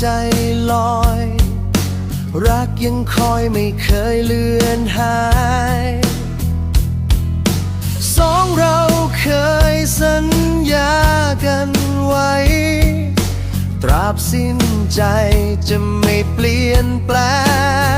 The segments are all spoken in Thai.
ใจลอย รักยังคอยไม่เคยเลือนหาย สองเราเคยสัญญากันไว้ ตราบสิ้นใจจะไม่เปลี่ยนแปลง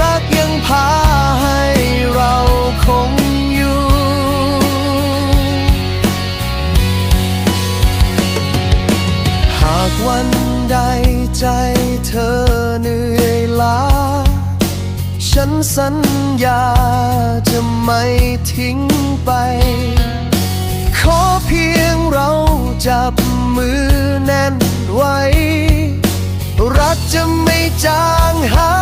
รักยังพาให้เราคงอยู่ หากวันใดใจเธอเหนื่อยล้า ฉันสัญญาจะไม่ทิ้งไป ขอเพียงเราจับมือแน่นไว้ รักจะไม่จางหาย